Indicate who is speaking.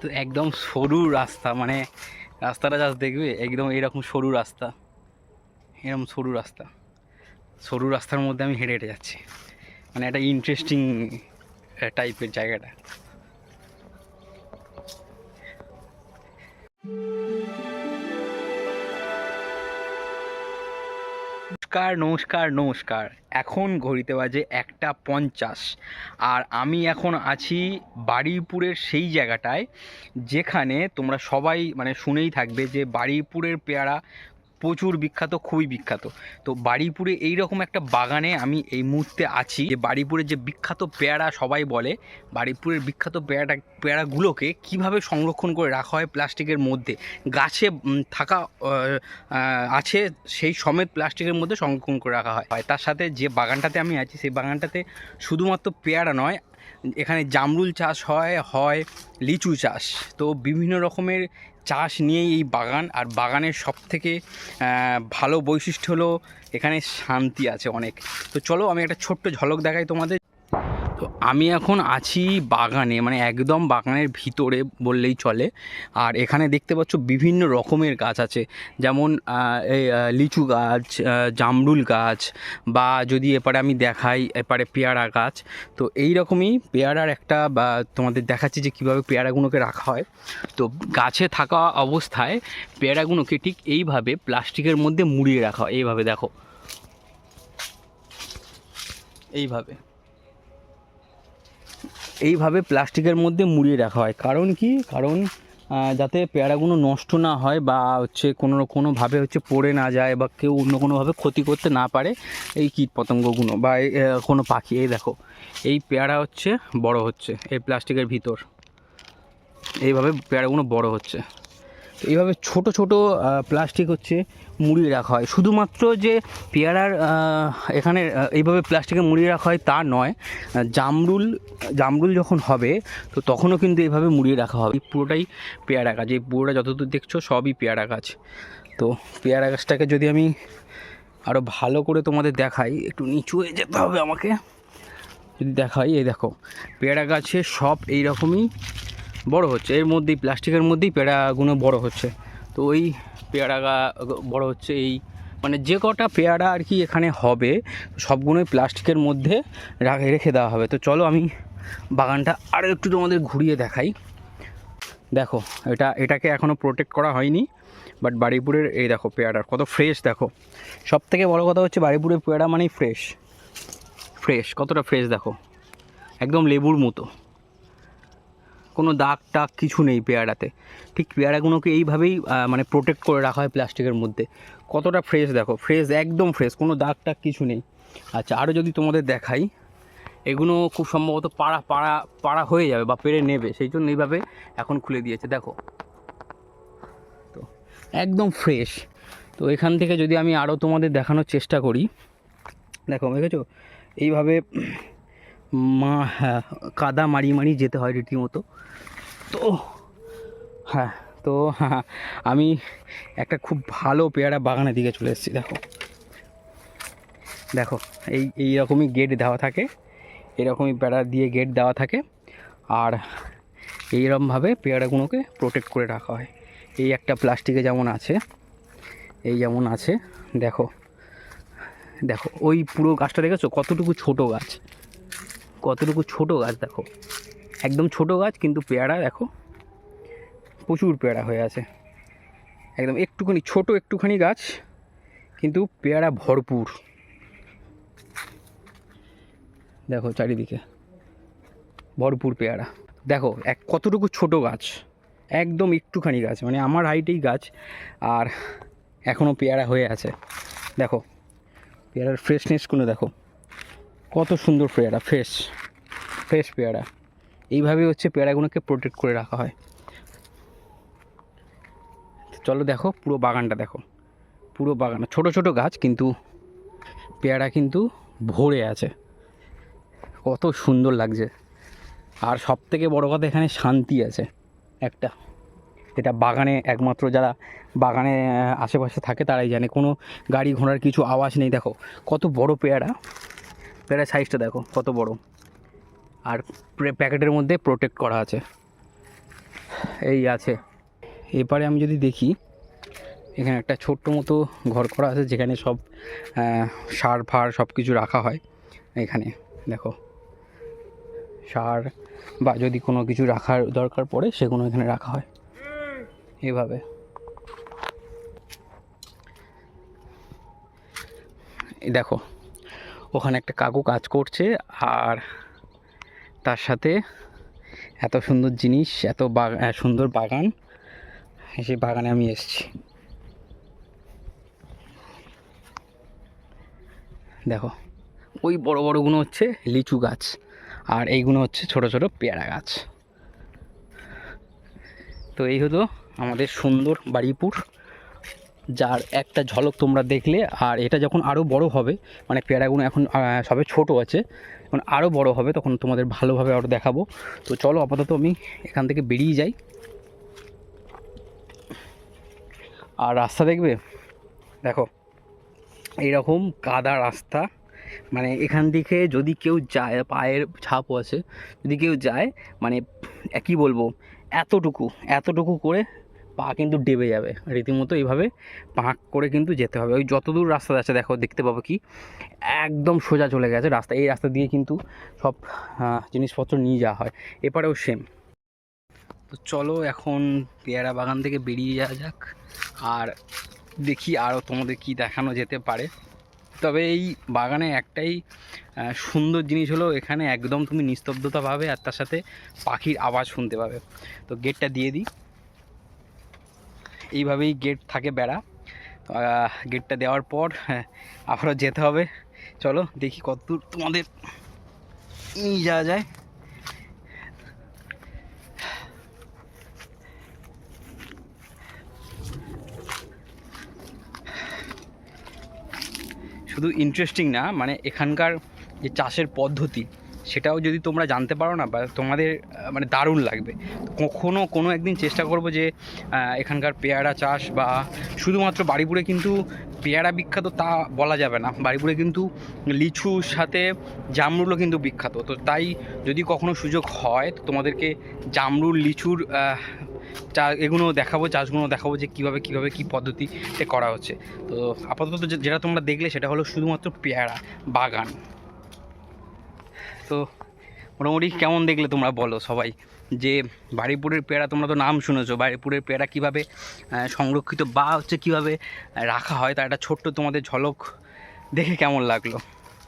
Speaker 1: তো একদম সরু রাস্তা মানে রাস্তাটা যা দেখবে, একদম এরকম সরু রাস্তা, এরকম সরু রাস্তা। সরু রাস্তার মধ্যে আমি হেঁটে হেঁটে যাচ্ছি। মানে একটা ইন্টারেস্টিং টাইপের জায়গাটা। নমস্কার নমস্কার নমস্কার। এখন ঘড়িতে বাজে একটা পঞ্চাশ। আর আমি এখন আছি বাড়িপুরের সেই জায়গাটায়, যেখানে তোমরা সবাই মানে শুনেই থাকবে যে বাড়িপুরের পেয়ারা প্রচুর বিখ্যাত, খুবই বিখ্যাত। তো বারুইপুরে এইরকম একটা বাগানে আমি এই মুহূর্তে আছি যে বারুইপুরের যে বিখ্যাত পেয়ারা সবাই বলে বারুইপুরের বিখ্যাত পেয়ারা পেয়ারাগুলোকে কীভাবে সংরক্ষণ করে রাখা হয় প্লাস্টিকের মধ্যে? গাছে থাকা আছে সেই সমেত প্লাস্টিকের মধ্যে সংরক্ষণ করে রাখা হয়। তার সাথে যে বাগানটাতে আমি আছি, সেই বাগানটাতে শুধুমাত্র পেয়ারা নয় এখানে জামরুল চাষ হয় হয় লিচু চাষ। তো বিভিন্ন রকমের চাষ নিয়েই এই বাগান, আর বাগানের সব থেকে ভালো বৈশিষ্ট্য হলো এখানে শান্তি আছে অনেক। তো চলো আমি একটা ছোট্ট ঝলক দেখাই তোমাদের। তো আমি এখন আছি বাগানে মানে একদম বাগানের ভিতরে বললেই চলে। আর এখানে দেখতে পাচ্ছ বিভিন্ন রকমের গাছ আছে। যেমন লিচু গাছ জামরুল গাছ বা যদি এপারে আমি দেখাই, এপারে পেয়ারা গাছ। তো এই রকমই পেয়ারার একটা, বা তোমাদের দেখাচ্ছি যে কীভাবে পেয়ারাগুলোকে রাখা হয়। তো গাছে থাকা অবস্থায় পেয়ারাগুলোকে ঠিক এইভাবে প্লাস্টিকের মধ্যে মুড়িয়ে রাখা হয়। এইভাবে দেখো। এইভাবে। এইভাবে প্লাস্টিকের মধ্যে মুড়িয়ে রাখা হয়। কারণ কি? কারণ যাতে পেয়ারাগুলো নষ্ট না হয় বা হচ্ছে কোনো কোনোভাবে হচ্ছে পড়ে না যায় বা কেউ অন্য কোনোভাবে ক্ষতি করতে না পারে এই কীট পতঙ্গগুলো বা কোনো পাখি। এই দেখো, এই পেয়ারা হচ্ছে বড় হচ্ছে, এই প্লাস্টিকের ভিতর। এইভাবে পেয়ারাগুলো বড় হচ্ছে। এইভাবে ছোট ছোট প্লাস্টিক হচ্ছে মুড়িয়ে রাখা হয়। শুধুমাত্র যে পেয়ারার এখানে এইভাবে প্লাস্টিকে মুড়িয়ে রাখা হয় তা নয় জামরুল জামরুল যখন হবে, তো তখনও কিন্তু এইভাবে মুড়িয়ে রাখা হবে। পুরোটাই পেয়ারা গাছ, এই পুরোটা যতদূর দেখছ সবই পেয়ারা গাছ। তো পেয়ারা গাছটাকে যদি আমি আরও ভালো করে তোমাদের দেখাই, একটু নিচু হয়ে যেতে হবে আমাকে। যদি দেখাই, এই দেখো, পেয়ারা গাছে সব এই রকমই বড় হচ্ছে। এর মধ্যেই প্লাস্টিকের মধ্যেই পেয়ারাগুলো বড় হচ্ছে। তো ওই পেয়ারা বড় হচ্ছে এই মানে যে কটা পেয়ারা আর কি এখানে হবে সবগুলোই প্লাস্টিকের মধ্যে রাখে রেখে দেওয়া হবে। তো চলো আমি বাগানটা আরও একটু তোমাদের ঘুরিয়ে দেখাই। দেখো, এটা, এটাকে এখনও প্রোটেক্ট করা হয়নি বাট বাড়িপুরের এই দেখো পেয়ারার কত ফ্রেশ দেখো। সব থেকে বড়ো কথা হচ্ছে বাড়িপুরের পেয়ারা মানেই ফ্রেশ ফ্রেশ কতটা ফ্রেশ দেখো। একদম লেবুর মতো। কোনো দাগ টাগ কিছু নেই পেয়ারাতে। ঠিক পেয়ারাগুলোকে এইভাবেই মানে প্রোটেক্ট করে রাখা হয় প্লাস্টিকের মধ্যে। কতটা ফ্রেশ দেখো ফ্রেশ একদম ফ্রেশ কোনো দাগ টাগ কিছু নেই। আচ্ছা আরও যদি তোমাদের দেখাই, এগুলো খুব সম্ভবত পাড়া পাড়া পাড়া হয়ে যাবে বা পেরে নেবে, সেই জন্য এইভাবে এখন খুলে দিয়েছে, দেখো। তো, একদম ফ্রেশ তো এখান থেকে যদি আমি আরও তোমাদের দেখানোর চেষ্টা করি, দেখো, দেখেছ? এইভাবে মা হ্যাঁ কাদা মারি মারি যেতে হয় রীতিমতো। তো হ্যাঁ তো হ্যাঁ আমি একটা খুব ভালো পেয়ারা বাগানের দিকে চলে এসেছি, দেখো। দেখো, এই এই রকমই গেট দেওয়া থাকে, এরকমই পেয়ারা দিয়ে গেট দেওয়া থাকে, আর এইরকমভাবে পেয়ারাগুলোকে প্রোটেক্ট করে রাখা হয়। এই একটা প্লাস্টিকে যেমন আছে, এই যেমন আছে, দেখো দেখো, ওই পুরো গাছটা দেখেছ? কতটুকু ছোট গাছ। কতটুকু ছোট গাছ দেখো। একদম ছোট গাছ, কিন্তু পেয়ারা দেখো, প্রচুর পেয়ারা হয়ে আছে। একদম একটুখানি, ছোট একটুখানি গাছ, কিন্তু পেয়ারা ভরপুর। দেখো চারিদিকে, ভরপুর পেয়ারা। দেখো, এক, কতটুকু ছোট গাছ। একদম একটুখানি গাছ মানে আমার হাইটেই গাছ, আর এখনও পেয়ারা হয়ে আছে। দেখো, পেয়ারার ফ্রেশনেসগুলো দেখো। কত সুন্দর পেয়ারা ফ্রেশ ফ্রেশ পেয়ারা। এইভাবে হচ্ছে পেয়ারাগুলোকে প্রোটেক্ট করে রাখা হয়। চলো দেখো, পুরো বাগানটা দেখো। পুরো বাগান, ছোট ছোট গাছ, কিন্তু পেয়ারা কিন্তু ভরে আছে। কত সুন্দর লাগছে। আর সব থেকে বড়ো কথা এখানে শান্তি আছে, একটা। এটা বাগানে একমাত্র যারা বাগানে, আশেপাশে থাকে, তারাই জানে। কোনো গাড়ি ঘোড়ার কিছু আওয়াজ নেই, দেখো। কত বড় পেয়ারা। পেয়ারা সাইজটা দেখো, কত বড়। আর প্যাকেটের মধ্যে প্রোটেক্ট করা আছে। এই আছে। এবারে আমি যদি দেখি, এখানে একটা ছোট্ট মতো ঘর করা আছে, যেখানে সব সার ফার সব কিছু রাখা হয়। এখানে, দেখো। সার বা যদি কোনো কিছু রাখার দরকার পড়ে, সেগুলো এখানে রাখা হয়। এভাবে। দেখো ওখানে একটা কাকু কাজ করছে আর তার সাথে এত সুন্দর জিনিস, এত সুন্দর বাগান। সেই বাগানে আমি এসেছি। দেখো, ওই বড় বড়গুলো হচ্ছে লিচু গাছ আর এইগুলো হচ্ছে ছোট ছোট পেয়ারা গাছ। তো এই হলো আমাদের সুন্দর বাড়িপুর। যার একটা ঝলক তোমরা দেখলে, আর এটা যখন আরও বড় হবে মানে পেয়ারাগুলো এখন সবে ছোট আছে এখন আরও বড় হবে, তখন তোমাদের ভালোভাবে আরও দেখাবো। তো চলো আপাতত আমি এখান থেকে বেরিয়ে যাই। আর রাস্তা দেখবে? দেখো এইরকম কাদা রাস্তা মানে এখান থেকে যদি কেউ যায়, পায়ের ছাপও আছে, যদি কেউ যায় মানে কি বলব, এতটুকু এতটুকু করে পা কিন্তু ডেবে যাবে। রীতিমতো এইভাবে পাঁক করে কিন্তু যেতে হবে। ওই যতদূর রাস্তা আছে, দেখো, দেখতে পাবো কি? একদম সোজা চলে গেছে রাস্তা। এই রাস্তা দিয়ে কিন্তু সব জিনিসপত্র নিয়ে যাওয়া হয়। এপারেও সেম তো চলো এখন পেয়ারা বাগান থেকে বেরিয়ে যাওয়া যাক। আর দেখি আরও তোমাদের কি দেখানো যেতে পারে। তবে এই বাগানে একটাই সুন্দর জিনিস হলো, এখানে একদম তুমি নিস্তব্ধতা পাবে আর তার সাথে পাখির আওয়াজ শুনতে পাবে। তো গেটটা দিয়ে দিই। এইভাবেই গেট থাকে বেড়া। গেটটা দেওয়ার পর হ্যাঁ, আবারও যেতে হবে। চলো দেখি কতদূর তোমাদের নিয়ে যাওয়া যায়। শুধু ইন্টারেস্টিং না মানে এখানকার যে চাষের পদ্ধতি সেটাও যদি তোমরা জানতে পারো না, বা তোমাদের মানে দারুণ লাগবে। কখনও কোনো একদিন চেষ্টা করব যে এখানকার পেয়ারা চাষ বা শুধুমাত্র বাড়িপুরে কিন্তু পেয়ারা বিখ্যাত তা বলা যাবে না। বাড়িপুরে কিন্তু লিচুর সাথে জামরুলও কিন্তু বিখ্যাত। তো তাই যদি কখনো সুযোগ হয়, তো তোমাদেরকে জামরুল, লিচুর চা, এগুলো দেখাবো, চাষগুলো দেখাবো যে কীভাবে কীভাবে, কী পদ্ধতিতে করা হচ্ছে। তো আপাতত যেটা তোমরা দেখলে সেটা হলো শুধুমাত্র পেয়ারা বাগান। তো মোটামুটি কেমন দেখলে তোমরা বলো সবাই? যে বাড়িপুরের পেয়ারা তোমরা তো নাম শুনেছো বাড়িপুরের পেয়ারা কীভাবে সংরক্ষিত বা হচ্ছে কীভাবে রাখা হয়, তার একটা ছোট্ট তোমাদের ঝলক দেখে কেমন লাগল?